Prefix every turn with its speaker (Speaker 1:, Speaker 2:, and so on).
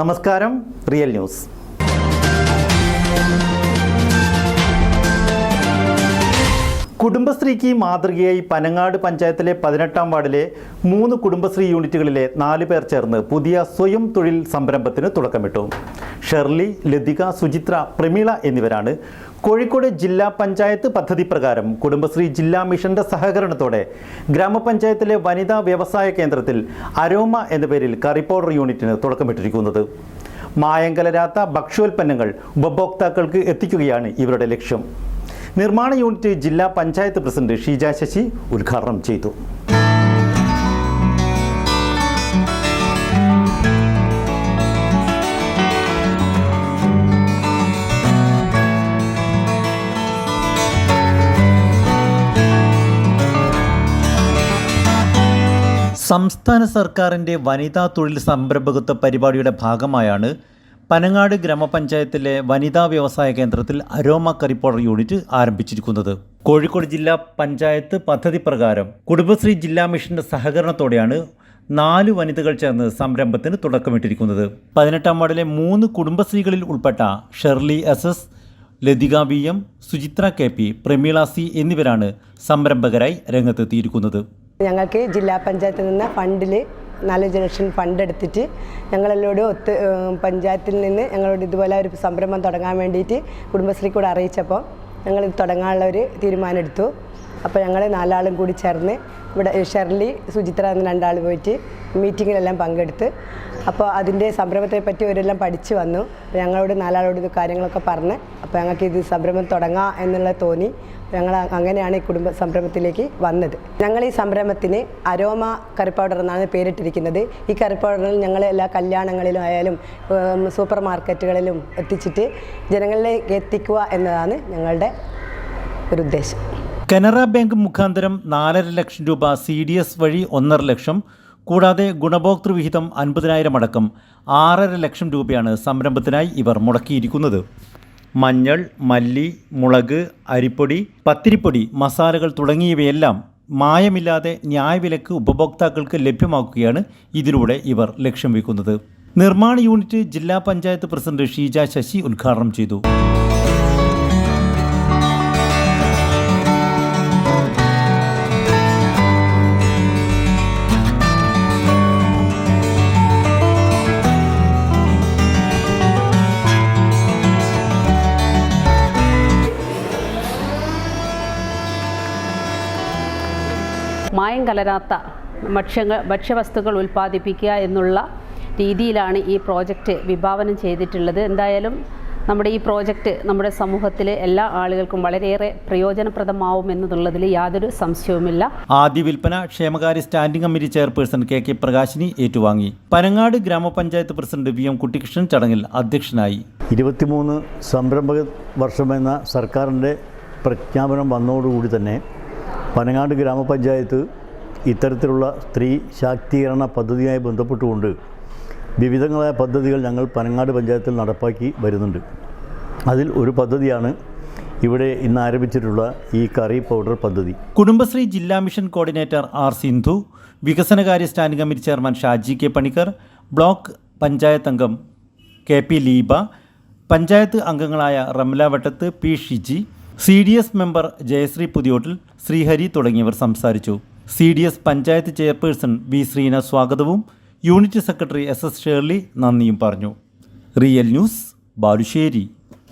Speaker 1: നമസ്കാരം real news. കുടുംബശ്രീക്ക് മാതൃകയായി പനങ്ങാട് പഞ്ചായത്തിലെ പതിനെട്ടാം വാർഡിലെ മൂന്ന് കുടുംബശ്രീ യൂണിറ്റുകളിലെ നാല് പേർ ചേർന്ന് പുതിയ സ്വയം തൊഴിൽ സംരംഭത്തിന് തുടക്കമിട്ടു. ഷെർലി ലതിക സുചിത്ര പ്രമീള എന്നിവരാണ് കോഴിക്കോട് ജില്ലാ പഞ്ചായത്ത് പദ്ധതി പ്രകാരം കുടുംബശ്രീ ജില്ലാ മിഷന്റെ സഹകരണത്തോടെ ഗ്രാമപഞ്ചായത്തിലെ വനിതാ വ്യവസായ കേന്ദ്രത്തിൽ അരോമ എന്ന പേരിൽ കറി പൗഡർ യൂണിറ്റിന് തുടക്കമിട്ടിരിക്കുന്നത്. മായം കലരാത്ത ഭക്ഷ്യോൽപ്പന്നങ്ങൾ ഉപഭോക്താക്കൾക്ക് എത്തിക്കുകയാണ് ഇവരുടെ ലക്ഷ്യം. നിർമ്മാണ യൂണിറ്റ് ജില്ലാ പഞ്ചായത്ത് പ്രസിഡന്റ് ഷീജ ശശി ഉദ്ഘാടനം ചെയ്തു. സംസ്ഥാന സർക്കാരിന്റെ വനിതാ തൊഴിൽ സംരംഭകത്വ പരിപാടിയുടെ ഭാഗമായാണ് പനങ്ങാട് ഗ്രാമപഞ്ചായത്തിലെ വനിതാ വ്യവസായ കേന്ദ്രത്തിൽ അരോമ കരിപ്പൗഡർ യൂണിറ്റ് ആരംഭിച്ചിരിക്കുന്നത്. കോഴിക്കോട് ജില്ലാ പഞ്ചായത്ത് പദ്ധതി പ്രകാരം കുടുംബശ്രീ ജില്ലാ മിഷന്റെ സഹകരണത്തോടെയാണ് നാല് വനിതകൾ ചേർന്ന് സംരംഭത്തിന് തുടക്കമിട്ടിരിക്കുന്നത്. പതിനെട്ടാം വാർഡിലെ മൂന്ന് കുടുംബശ്രീകളിൽ ഉൾപ്പെട്ട Sherly S S Lathika V M Suchithra K P Pramila C എന്നിവരാണ് സംരംഭകരായി രംഗത്തെത്തിയിരിക്കുന്നത്.
Speaker 2: ഞങ്ങൾക്ക് ജില്ലാ പഞ്ചായത്തിൽ നിന്ന് ഫണ്ടിൽ നാലഞ്ച് ലക്ഷം ഫണ്ട് എടുത്തിട്ട് ഞങ്ങളെല്ലോടും ഒത്ത് പഞ്ചായത്തിൽ നിന്ന് ഞങ്ങളോട് ഇതുപോലെ ഒരു സംരംഭം തുടങ്ങാൻ വേണ്ടിയിട്ട് കുടുംബശ്രീ കൂടെ അറിയിച്ചപ്പോൾ ഞങ്ങൾ ഇത് തുടങ്ങാനുള്ള ഒരു തീരുമാനം എടുത്തു അപ്പോൾ ഞങ്ങൾ നാലാളും കൂടി ചേർന്ന് ഇവിടെ ഷെർലി സുചിത്ര എന്ന രണ്ടാൾ പോയിട്ട് മീറ്റിങ്ങിലെല്ലാം പങ്കെടുത്ത് അപ്പോൾ അതിന്റെ സംരംഭത്തെ പറ്റി അവരെല്ലാം പഠിച്ചു വന്നു. ഞങ്ങളോട് നാലാളോട് ഇത് കാര്യങ്ങളൊക്കെ പറഞ്ഞ് അപ്പോൾ ഞങ്ങൾക്ക് ഇത് സംരംഭം തുടങ്ങാം എന്നുള്ള തോന്നി. ഞങ്ങൾ അങ്ങനെയാണ് ഈ കുടുംബ സംരംഭത്തിലേക്ക് വന്നത്. ഞങ്ങൾ ഈ സംരംഭത്തിന് അരോമ കറി പൗഡർ എന്നാണ് പേരിട്ടിരിക്കുന്നത്. ഈ കറി പൗഡറിൽ ഞങ്ങൾ എല്ലാ കല്യാണങ്ങളിലും ആയാലും സൂപ്പർ മാർക്കറ്റുകളിലും എത്തിച്ചിട്ട് ജനങ്ങളിലേക്ക് എത്തിക്കുക എന്നതാണ് ഞങ്ങളുടെ ഒരു ഉദ്ദേശം.
Speaker 1: കനറ ബാങ്ക് മുഖാന്തരം നാലര ലക്ഷം രൂപ സി ഡി എസ് വഴി ഒന്നര ലക്ഷം കൂടാതെ ഗുണഭോക്തൃ വിഹിതം അൻപതിനായിരം അടക്കം ആറര ലക്ഷം രൂപയാണ് സംരംഭത്തിനായി ഇവർ മുടക്കിയിരിക്കുന്നത്. മഞ്ഞൾ മല്ലി മുളക് അരിപ്പൊടി പത്തിരിപ്പൊടി മസാലകൾ തുടങ്ങിയവയെല്ലാം മായമില്ലാതെ ന്യായവിലക്ക് ഉപഭോക്താക്കൾക്ക് ലഭ്യമാക്കുകയാണ് ഇതിലൂടെ ഇവർ ലക്ഷ്യം വെക്കുന്നത് നിർമ്മാണ യൂണിറ്റ് ജില്ലാ പഞ്ചായത്ത് പ്രസിഡന്റ് ഷീജ ശശി ഉദ്ഘാടനം ചെയ്തു.
Speaker 3: മായം കലരാത്ത ഭക്ഷ്യങ്ങൾ ഭക്ഷ്യവസ്തുക്കൾ ഉൽപ്പാദിപ്പിക്കുക എന്നുള്ള രീതിയിലാണ് ഈ പ്രോജക്റ്റ് വിഭാവനം ചെയ്തിട്ടുള്ളത്. എന്തായാലും നമ്മുടെ ഈ പ്രോജക്റ്റ് നമ്മുടെ സമൂഹത്തിലെ എല്ലാ ആളുകൾക്കും വളരെയേറെ പ്രയോജനപ്രദമാവും എന്നുള്ളതിൽ യാതൊരു സംശയവുമില്ല.
Speaker 1: ആദ്യ വിൽപ്പന ക്ഷേമകാര്യ standing committee chairperson K K Prakashini ഏറ്റുവാങ്ങി. പനങ്ങാട് ഗ്രാമപഞ്ചായത്ത് പ്രസിഡന്റ് വി എം കുട്ടികൃഷ്ണൻ ചടങ്ങിൽ അധ്യക്ഷനായി.
Speaker 4: ഇരുപത്തിമൂന്ന് സംരംഭക വർഷമെന്ന സർക്കാരിന്റെ പ്രഖ്യാപനം വന്നതോടുകൂടി തന്നെ പനങ്ങാട് ഗ്രാമപഞ്ചായത്ത് ഇത്തരത്തിലുള്ള സ്ത്രീ ശാക്തീകരണ പദ്ധതിയുമായി ബന്ധപ്പെട്ടുകൊണ്ട് വിവിധങ്ങളായ പദ്ധതികൾ ഞങ്ങൾ പനങ്ങാട് പഞ്ചായത്തിൽ നടപ്പാക്കി വരുന്നുണ്ട്. അതിൽ ഒരു പദ്ധതിയാണ് ഇവിടെ ഇന്ന് ആരംഭിച്ചിട്ടുള്ള ഈ കറി പൗഡർ പദ്ധതി.
Speaker 1: കുടുംബശ്രീ ജില്ലാ മിഷൻ കോർഡിനേറ്റർ ആർ സിന്ധു വികസനകാര്യ standing committee chairman Shaji K Panicker block panchayat അംഗം കെ പി ലീബ പഞ്ചായത്ത് അംഗങ്ങളായ Ramla Vattath P Shiji C D S member Jayasree Puthiyottil Sreehari തുടങ്ങിയവർ സംസാരിച്ചു. C D S panchayat chairperson V Sreena സ്വാഗതവും unit secretary S S Sherly നന്ദിയും പറഞ്ഞു. Real news Balussery.